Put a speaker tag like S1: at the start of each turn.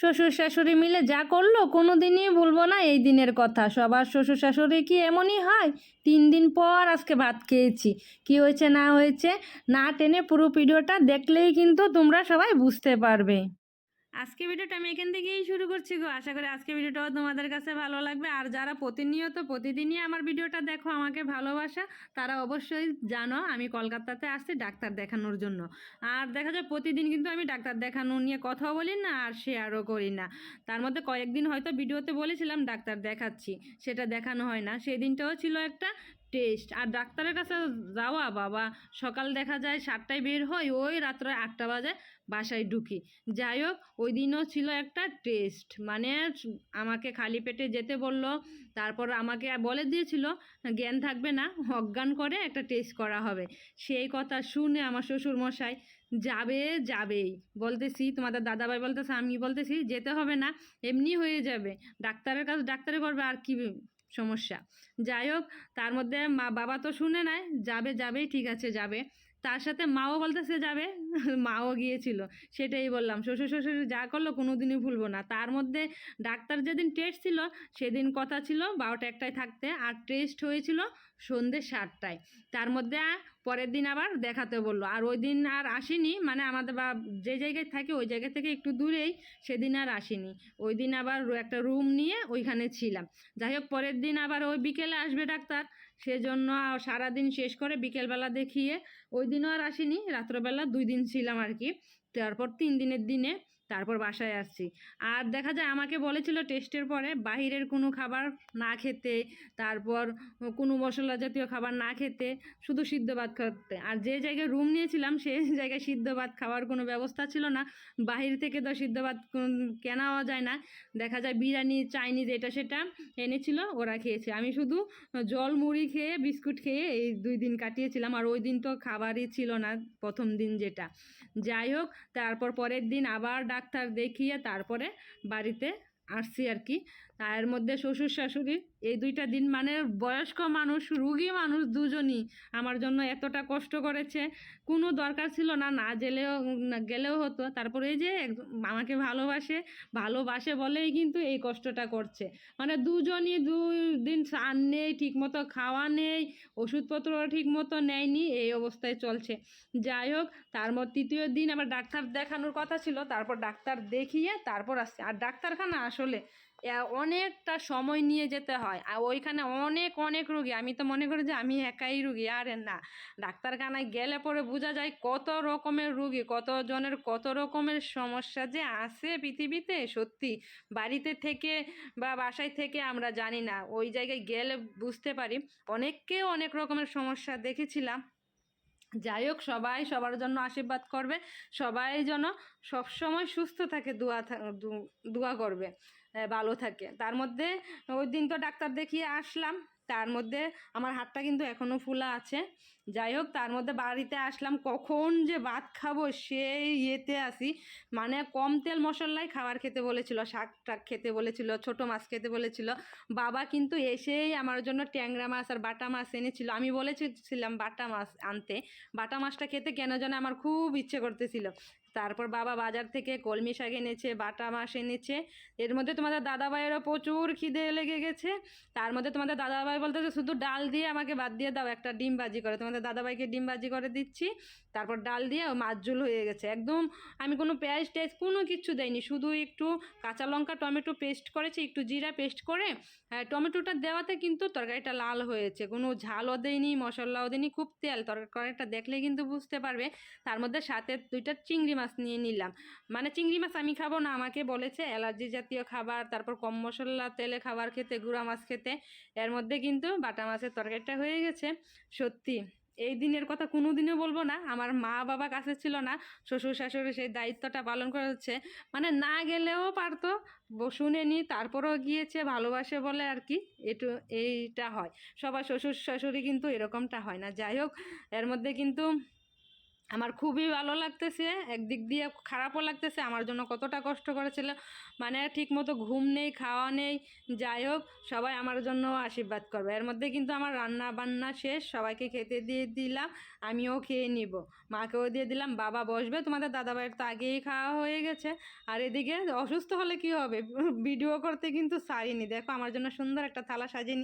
S1: শ্বশুর শাশুড়ি মিলে যা করল কোনো দিনই ভুলবো না এই দিনের কথা। সবার শ্বশুর শাশুড়ি কি এমনই হয়? তিন দিন পর আজকে ভাত খেয়েছি। কি হয়েছে না হয়েছে, না টেনে পুরো ভিডিওটা দেখলেই কিন্তু তোমরা সবাই বুঝতে পারবে। আজকে ভিডিওটা আমি এখান থেকেই শুরু করছি গো। আশা করি আজকে ভিডিওটাও তোমাদের কাছে ভালো লাগবে। আর যারা প্রতিনিয়ত, প্রতিদিনই আমার ভিডিওটা দেখো, আমাকে ভালোবাসা, তারা অবশ্যই জানো আমি কলকাতাতে আসছি ডাক্তার দেখানোর জন্য। আর দেখা যায় প্রতিদিন কিন্তু আমি ডাক্তার দেখানো নিয়ে কথাও বলি না, আর শেয়ারও করি না। তার মধ্যে কয়েকদিন হয়তো ভিডিওতে বলেছিলাম, ডাক্তার দেখাচ্ছি। সেটা দেখানো হয় না। সেই দিনটাও ছিল একটা টেস্ট। আর ডাক্তারের কাছে যাওয়া, বাবা, সকাল দেখা যায় সাতটায় বের হয় ওই রাত্রে আটটা বাজে বাসায় ঢুকি। যাই হোক, ওই দিনও ছিল একটা টেস্ট। মানে আমাকে খালি পেটে যেতে বলল, তারপর আমাকে বলে দিয়েছিল, জ্ঞান থাকবে না, অজ্ঞান করে একটা টেস্ট করা হবে। সেই কথা শুনে আমার শ্বশুর মশাই যাবে, যাবেই। বলতেছি, তোমাদের দাদাভাই বলতেছে, আমি বলতেছি, যেতে হবে না, এমনি হয়ে যাবে। ডাক্তারের কাছে, ডাক্তারে করবে আর কি সমস্যা। যাই হোক তার মধ্যে মা বাবা তো শুনে নাই যাবে, যাবেই, ঠিক আছে, যাবে। তার সাথে মাও বলতেছে যাবে, মাও গিয়েছিল, সেটাই বললাম। শ্বশুর শ্বশুর যা করল কোনো দিনই ভুলবো না। তার মধ্যে ডাক্তার যেদিন টেস্ট ছিল, সেদিন কথা ছিল বারোটা একটায় থাকতে, আর টেস্ট হয়েছিল সন্ধ্যে সাতটায়। তার মধ্যে পরের দিন আবার দেখাতে বলল। আর ওই দিন আর আসেনি মানে আমাদের বা যে জায়গায় থাকে ওই জায়গা থেকে একটু দূরেই সেদিন আর আসেনি। ওই দিন আবার একটা রুম নিয়ে ওইখানে ছিলাম। যাই হোক, পরের দিন আবার ওই বিকেলে আসবে ডাক্তার। সেজন্য সারাদিন শেষ করে বিকেলবেলা দেখিয়ে ওই দিনও আর আসিনি, রাত্রবেলা দুই দিন ছিলাম আর কি। তারপর তিন দিনের দিনে তারপর বাসায় আসছি। আর দেখা যায় আমাকে বলেছিল টেস্টের পরে বাহিরের কোনো খাবার না খেতে, তারপর কোনো মশলা জাতীয় খাবার না খেতে, শুধু সিদ্ধ ভাত খেতে আর যে জায়গায় রুম নিয়েছিলাম, সে জায়গায় সিদ্ধ ভাত খাওয়ার কোনো ব্যবস্থা ছিল না। বাহির থেকে তো সিদ্ধ ভাত কেনাও যায় না। দেখা যায় বিরিয়ানি, চাইনিজ এটা সেটা এনেছিল, ওরা খেয়েছে। আমি শুধু জল, মুড়ি খেয়ে, বিস্কুট খেয়ে এই দুই দিন কাটিয়েছিলাম। আর ওই দিন তো খাবারই ছিল না প্রথম দিন যেটা। যাই হোক, তারপর পরের দিন আবার ডাক্তার দেখিয়ে তারপরে বাড়িতে আসছি আর কি তার মধ্যে শ্বশুর শাশুড়ি, এই দুইটা দিন মানে বয়স্ক মানুষ, রুগী মানুষ দুজনই আমার জন্য এতটা কষ্ট করেছে। কোনো দরকার ছিল না না গেলেও গেলেও হতো। তারপরে এই যে আমাকে ভালোবাসে ভালোবাসে বলেই কিন্তু এই কষ্টটা করছে। মানে দুজনই দুই দিন স্নান নেই, ঠিকমতো খাওয়া নেই, ওষুধপত্র ঠিকমতো নেয়নি, এই অবস্থায় চলছে। যাই হোক, তার মধ্যে তৃতীয় দিন আবার ডাক্তার দেখানোর কথা ছিল, তারপর ডাক্তার দেখিয়ে তারপর আসছে। আর ডাক্তারখানা আসলে অনেকটা সময় নিয়ে যেতে হয়। আর ওইখানে অনেক অনেক রুগী। আমি তো মনে করি যে আমি একাই রুগী, আরে না। ডাক্তারখানায় গেলে পরে বোঝা যায় কত রকমের রুগী, কত জনের কত রকমের সমস্যা যে আছে পৃথিবীতে। সত্যি, বাড়িতে থেকে বা বাসায় থেকে আমরা জানি না। ওই জায়গায় গেলে বুঝতে পারি। অনেককে অনেক রকমের সমস্যা দেখেছিলাম। যাই হোক, সবাই সবার জন্য আশীর্বাদ করবে। সবাই যেন সবসময় সুস্থ থাকে, দোয়া দোয়া করবে ভালো থাকে। তার মধ্যে ওই দিন তো ডাক্তার দেখিয়ে আসলাম। তার মধ্যে আমার হাতটা কিন্তু এখনও ফুলা আছে। যাই হোক, তার মধ্যে বাড়িতে আসলাম। কখন যে ভাত খাব সেই ইয়েতে আসি। মানে কম তেল মশলাই খাবার খেতে বলেছিল, শাক টাক খেতে বলেছিল, ছোট মাছ খেতে বলেছিল। বাবা কিন্তু এসেই আমার জন্য ট্যাংরা মাছ আর বাটা মাছ এনেছিল। আমি বলেছিলাম বাটা মাছ আনতে। বাটা মাছটা খেতে কেন যেন আমার খুব ইচ্ছে করতেছিল। তারপর বাবা বাজার থেকে কলমি শাক এনেছে, বাটা মাছ এনেছে। এর মধ্যে তোমাদের দাদাভাইয়েরও প্রচুর খিদে লেগে গেছে। তার মধ্যে তোমাদের দাদাভাই বলতেছে, শুধু ডাল দিয়ে আমাকে বাদ দিয়ে দাও, একটা ডিম ভাজি করে। তোমাদের দাদাভাইকে ডিম ভাজি করে দিচ্ছি তারপর ডাল দিয়ে মাছ ঝোল হয়ে গেছে। একদম আমি কোনো পেঁয়াজ টেস্ট কোনো কিছু দেয়নি শুধু একটু কাঁচা লঙ্কা টমেটো পেস্ট করেছি একটু জিরা পেস্ট করে হ্যাঁ, টমেটোটা দেওয়াতে কিন্তু তরকারিটা লাল হয়েছে কোনো ঝালও দেয়নি মশলাও দেয়নি খুব তেল তরকারিটা দেখলে কিন্তু বুঝতে পারবে। তার মধ্যে সাথে দুইটা চিংড়ি মাছ নিয়ে নিলাম। মানে চিংড়ি মাছ আমি খাব না আমাকে বলেছে অ্যালার্জি জাতীয় খাবার তারপর কম মশলা তেলে খাবার খেতে গুঁড়া মাছ খেতে এর মধ্যে কিন্তু বাটা মাছের তরকারিটা হয়ে গেছে সত্যি। এই দিনের কথা কোনো দিনে বলব না। আমার মা বাবা কাছে ছিল না। শ্বশুর শাশুড়ি সেই দায়িত্বটা পালন করা হচ্ছে। মানে না গেলেও পারতো শুনে নি, তারপরেও গিয়েছে, ভালোবাসে বলে আর কি একটু এইটা হয়। সবার শ্বশুর শাশুড়ি কিন্তু এরকমটা হয় না। যাই হোক, এর মধ্যে কিন্তু আমার খুবই ভালো লাগতেছে, একদিক দিয়ে খারাপও লাগতেছে, আমার জন্য কতটা কষ্ট করেছিল। মানে ঠিক মতো ঘুম নেই, খাওয়া নেই, যাই হোক, সবাই আমার জন্য আশীর্বাদ করবে। এর মধ্যে কিন্তু আমার রান্না বান্না শেষ, সবাইকে খেতে দিয়ে দিলাম, আমিও খেয়ে নিব। মাকেও দিয়ে দিলাম, বাবা বসবে, তোমাদের দাদাভাইয়ের তো আগেই খাওয়া হয়ে গেছে। আর এদিকে অসুস্থ হলে কি হবে? ভিডিও করতে কিন্তু সারিনি। দেখো, আমার জন্য সুন্দর একটা থালা সাজিয়ে